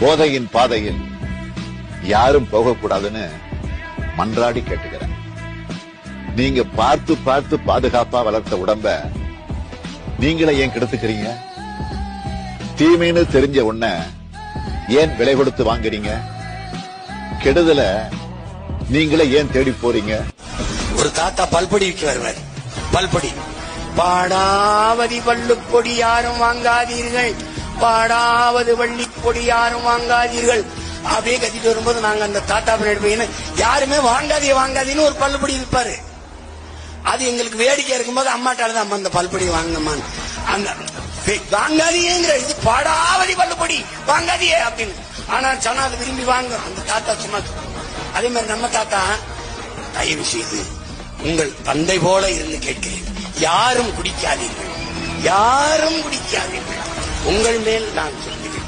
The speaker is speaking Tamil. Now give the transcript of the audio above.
போதையின் பாதையில் யாரும் போகக்கூடாதுன்னு மன்றாடி கேட்டுக்கிறேன். நீங்க பார்த்து பார்த்து பாதுகாப்பா வளர்த்த உடம்ப நீங்களே ஏன் கெடுத்துக்கிறீங்க? தீமைன்னு தெரிஞ்ச உன்ன ஏன் விலை கொடுத்து வாங்குறீங்க? கெடுதல நீங்களே ஏன் தேடி போறீங்க? ஒரு தாத்தா பல்படி விற்க வருவார் பல்படி. பாடாவதி பள்ளுப்பொடி யாரும் வாங்காதீர்கள். அப்பாடாவது வள்ளி பொடி யாரும் வாங்காதீர்கள். அப்படியே கத்திட்டு வரும்போது நாங்க அந்த தாத்தா பண்ணிட்டு யாருமே வாங்காதீ வாங்காதீன்னு ஒரு பல்லுபடி இருப்பாரு அது எங்களுக்கு வேடிக்கை இருக்கும்போது அம்மாட்டால தான் அம்மா அந்த பல்படி வாங்கினமான்னு அந்த வாங்காதியேங்கிற வாங்காதீங்கிற இது பாடாவதி பல்லுபடி வாங்காதியே அப்படின்னு. ஆனா சொன்னா அது விரும்பி வாங்க அந்த தாத்தா சும்மா அதே மாதிரி நம்ம தாத்தா தயவு செய்து உங்கள் தந்தை போல இருந்து கேட்கிறேன். யாரும் குடிக்காதீர்கள். யாரும் குடிக்காதீர்கள். உங்கள் மேல் நான் சொல்கிறேன்